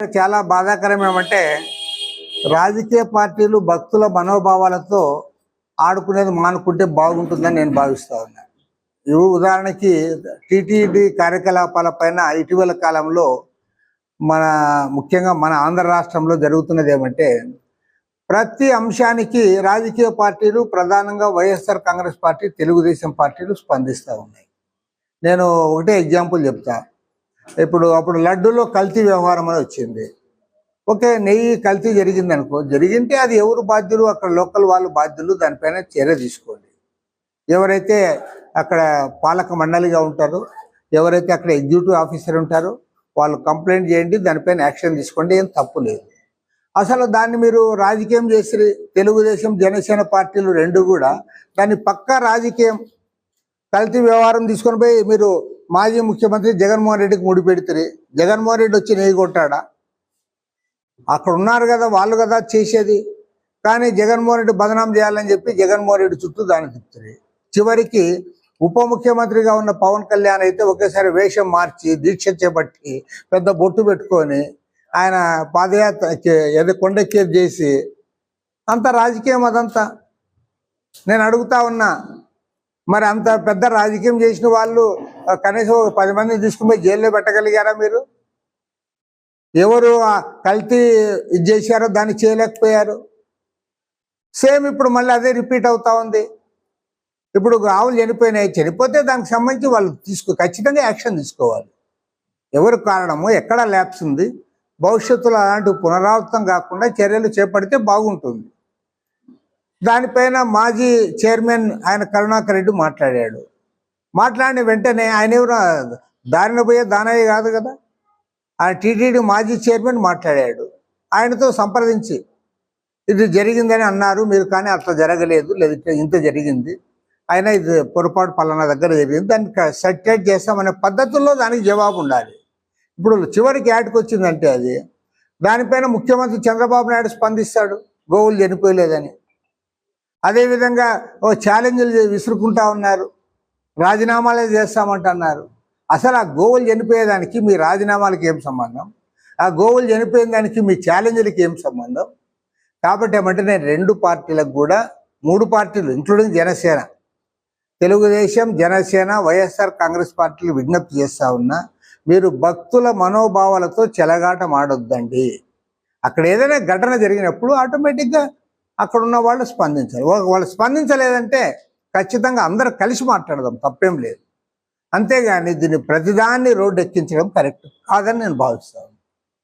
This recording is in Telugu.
చాలా బాధాకరం ఏమంటే రాజకీయ పార్టీలు భక్తుల మనోభావాలతో ఆడుకునేది మానుకుంటే బాగుంటుందని నేను భావిస్తా ఉన్నాను ఇవి ఉదాహరణకి టిటిడి కార్యకలాపాల పైన ఇటీవల కాలంలో మన ముఖ్యంగా మన ఆంధ్ర రాష్ట్రంలో జరుగుతున్నది ఏమంటే ప్రతి అంశానికి రాజకీయ పార్టీలు ప్రధానంగా వైఎస్ఆర్ కాంగ్రెస్ పార్టీ తెలుగుదేశం పార్టీలు స్పందిస్తూ ఉన్నాయి. నేను ఒకటే ఎగ్జాంపుల్ చెప్తాను ఇప్పుడు అప్పుడు లడ్డూలో కల్తీ వ్యవహారం అని వచ్చింది. ఓకే నెయ్యి కల్తీ జరిగింది అనుకో జరిగింటే అది ఎవరు బాధ్యులు? అక్కడ లోకల్ వాళ్ళు బాధ్యులు దానిపైన చర్య తీసుకోండి. ఎవరైతే అక్కడ పాలక మండలిగా ఉంటారో ఎవరైతే అక్కడ ఎగ్జిక్యూటివ్ ఆఫీసర్ ఉంటారో వాళ్ళు కంప్లైంట్ చేయండి దానిపైన యాక్షన్ తీసుకోండి ఏం తప్పు లేదు. అసలు దాన్ని మీరు రాజకీయం చేసి తెలుగుదేశం జనసేన పార్టీలు రెండు కూడా దాన్ని పక్కా రాజకీయం కల్తీ వ్యవహారం తీసుకొని పోయి మీరు మాజీ ముఖ్యమంత్రి జగన్మోహన్ రెడ్డికి ముడి పెడితే జగన్మోహన్ రెడ్డి వచ్చి నెయ్యి కొట్టాడా? అక్కడ ఉన్నారు కదా వాళ్ళు కదా చేసేది. కానీ జగన్మోహన్ రెడ్డి బదనాం చేయాలని చెప్పి జగన్మోహన్ రెడ్డి చుట్టూ దాన్ని తిప్పుతుంది చివరికి ఉప ముఖ్యమంత్రిగా ఉన్న పవన్ కళ్యాణ్ అయితే ఒకేసారి వేషం మార్చి దీక్ష చేపట్టి పెద్ద బొట్టు పెట్టుకొని ఆయన పాదయాత్ర ఏదో కొండెక్కేది చేసి అంత రాజకీయం అదంతా. నేను అడుగుతా ఉన్నా మరి అంత పెద్ద రాజకీయం చేసిన వాళ్ళు కనీసం ఒక పది మందిని తీసుకుని పోయి జైల్లో పెట్టగలిగారా మీరు? ఎవరు కల్తీ ఇది చేశారో దాన్ని చేయలేకపోయారు? సేమ్ ఇప్పుడు మళ్ళీ అదే రిపీట్ అవుతా ఉంది. ఇప్పుడు ఆవులు చనిపోయినాయి చనిపోతే దానికి సంబంధించి వాళ్ళు తీసుకో ఖచ్చితంగా యాక్షన్ తీసుకోవాలి. ఎవరు కారణము ఎక్కడ ల్యాబ్స్ ఉంది. భవిష్యత్తులో అలాంటి పునరావృతం కాకుండా చర్యలు చేపడితే బాగుంటుంది. దానిపైన మాజీ చైర్మన్ ఆయన కరుణాకర్ రెడ్డి మాట్లాడాడు. మాట్లాడిన వెంటనే ఆయన ఎవరు? దారిన పోయే దానయ్య కాదు కదా? ఆయన టీటీడీ మాజీ చైర్మన్ మాట్లాడాడు. ఆయనతో సంప్రదించి ఇది జరిగిందని అన్నారు మీరు కానీ అట్లా జరగలేదు లేదా ఇంత జరిగింది. అయినా ఇది పొరపాటు పలానా దగ్గర జరిగింది. దానికి సర్టిఫైట్ చేస్తామనే పద్ధతుల్లో దానికి జవాబు ఉండాలి. ఇప్పుడు చివరికి యాడ్కి వచ్చిందంటే అది దానిపైన ముఖ్యమంత్రి చంద్రబాబు నాయుడు స్పందిస్తాడు గోవులు చనిపోయలేదని. అదేవిధంగా ఓ ఛాలెంజ్లు విసురుకుంటా ఉన్నారు. రాజీనామాలే చేస్తామంటున్నారు. అసలు ఆ గోవులు చనిపోయేదానికి మీ రాజీనామాలకి ఏం సంబంధం? ఆ గోవులు చనిపోయిన దానికి మీ ఛాలెంజ్లకి ఏం సంబంధం? కాబట్టి ఏమంటే నేను రెండు పార్టీలకు కూడా మూడు పార్టీలు ఇంక్లూడింగ్ జనసేన. తెలుగుదేశం జనసేన వైఎస్ఆర్ కాంగ్రెస్ పార్టీలు విజ్ఞప్తి చేస్తా ఉన్నా మీరు భక్తుల మనోభావాలతో చెలగాటం ఆడొద్దండి. అక్కడ ఏదైనా ఘటన జరిగినప్పుడు ఆటోమేటిక్గా అక్కడ ఉన్న వాళ్ళు స్పందించాలి. వాళ్ళు స్పందించలేదంటే ఖచ్చితంగా అందరూ కలిసి మాట్లాడదాం తప్పేం లేదు. అంతేగాని దీన్ని ప్రతిదాన్ని రోడ్డు ఎక్కించడం కరెక్ట్ కాదని నేను భావిస్తాను.